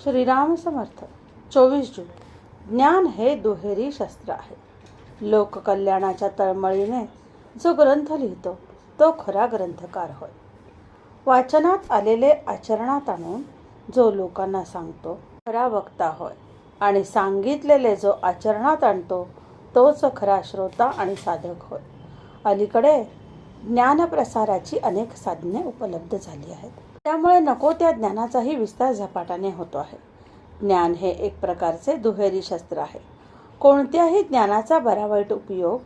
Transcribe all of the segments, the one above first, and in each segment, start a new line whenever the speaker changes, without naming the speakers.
श्रीराम समर्थ. चोवीस जून ज्ञान हे दुहेरी शस्त्र आहे. लोककल्याणाच्या तळमळीने जो ग्रंथ लिहितो तो खरा ग्रंथकार होय. वाचनात आलेले आचरणात आणून जो लोकांना सांगतो खरा वक्ता होय. आणि सांगितलेले जो आचरणात आणतो तोच खरा श्रोता आणि साधक होय. अलीकडे ज्ञानप्रसाराची अनेक साधने उपलब्ध झाली आहेत. त्यामुळे नको त्या ज्ञानाचाही विस्तार झपाट्याने होतो आहे. ज्ञान हे एक प्रकारचे दुहेरी शस्त्र आहे. कोणत्याही ज्ञानाचा बरा वाईट उपयोग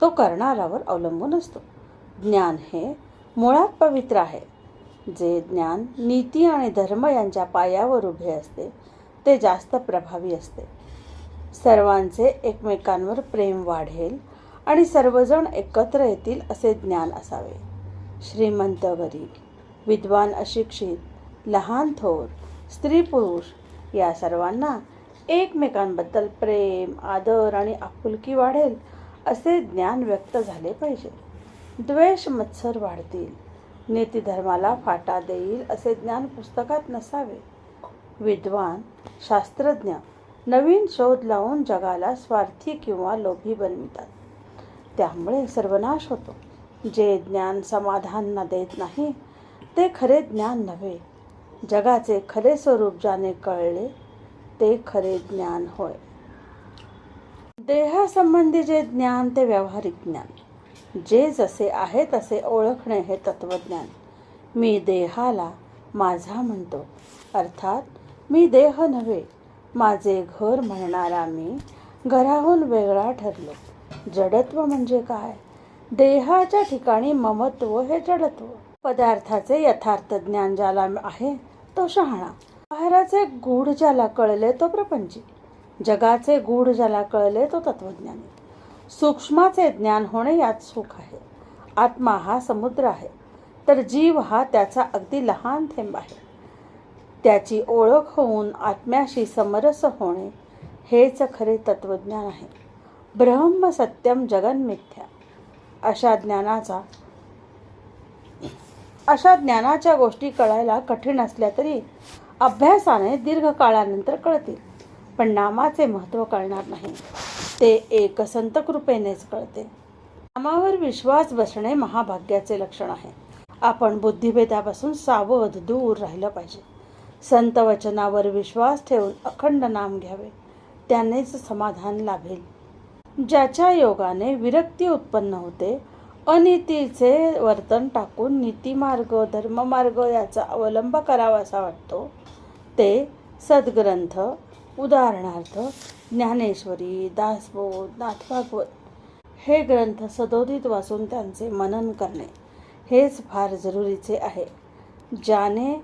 तो करणारावर अवलंबून असतो. ज्ञान हे मुळात पवित्र आहे. जे ज्ञान नीती आणि धर्म यांच्या पायावर उभे असते ते जास्त प्रभावी असते. सर्वांचे एकमेकांवर प्रेम वाढेल आणि सर्वजण एकत्र येतील असे ज्ञान असावे. श्रीमंत गरीब विद्वान अशिक्षित लहान थोर स्त्री पुरुष या सर्वांना एकमेकांबद्दल प्रेम आदर आणि आपुलकी वाढेल असे ज्ञान व्यक्त झाले पाहिजे. द्वेष मत्सर वाढतील. नीतिधर्माला फाटा देईल असे ज्ञान पुस्तकात नसावे. विद्वान शास्त्रज्ञ नवीन शोध लावून जगाला स्वार्थी किंवा लोभी बनवितात. त्यामुळे सर्वनाश होतो. जे ज्ञान समाधान देत नाही ते खरे ज्ञान नव्हे. जगाचे खरे स्वरूप ज्याने कळले ते खरे ज्ञान होय. देहासंबंधी जे ज्ञान ते व्यावहारिक ज्ञान. जे जसे आहे तसे ओळखणे हे तत्वज्ञान. मी देहाला माझा म्हणतो. अर्थात मी देह नव्हे. माझे घर म्हणणारा मी घराहून वेगळा ठरलो. जडत्व म्हणजे काय? देहाच्या ठिकाणी ममत्व हे जडत्व. पदार्थाचे यथार्थ ज्ञान ज्याला आहे तो शहाणा. बाहेराचे गूढ ज्याला कळले तो प्रपंची. जगाचे गूढ ज्याला कळले तो तत्वज्ञानी. सूक्ष्माचे ज्ञान होणे यात सुख आहे. आत्मा हा समुद्र आहे. तर जीव हा त्याचा अगदी लहान थेंब आहे. त्याची ओळख होऊन आत्म्याशी समरस होणे हेच खरे तत्वज्ञान आहे. ब्रह्म सत्यम जगन मिथ्या. अशा ज्ञानाचा अशा ज्ञानाच्या गोष्टी कळायला कठीण असल्या तरी अभ्यासाने दीर्घकाळानंतर कळतील पण नामाचे महत्त्व कळणार नाही. ते एक संत कृपेनेच कळते. नामावर विश्वास बसणे महाभाग्याचे लक्षण आहे. आपण बुद्धिभेदापासून सावध दूर राहिलं पाहिजे. संत वचनावर विश्वास ठेवून अखंड नाम घ्यावे. त्यानेच समाधान लाभेल. ज्याच्या योगाने विरक्ती उत्पन्न होते अनितीचे वर्तन टाकून नीतिमार्ग धर्ममार्ग याचा अवलंब करावा असा वाटतो. ते सद्ग्रंथ उदाहरणार्थ ज्ञानेश्वरी दासबोध नाथभागवत हे ग्रंथ सदोदित वाचून त्यांचे मनन करणे हेच फार जरुरीचे आहे. ज्याने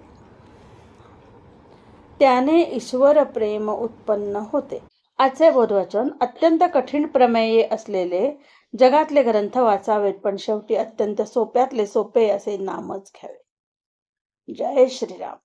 त्याने ईश्वर प्रेम उत्पन्न होते. आजचे बोधवचन अत्यंत कठीण प्रमेये असलेले जगातले ग्रंथ वाचावेत पण शेवटी अत्यंत सोप्यातले सोपे असे नामच घ्यावे. जय श्रीराम.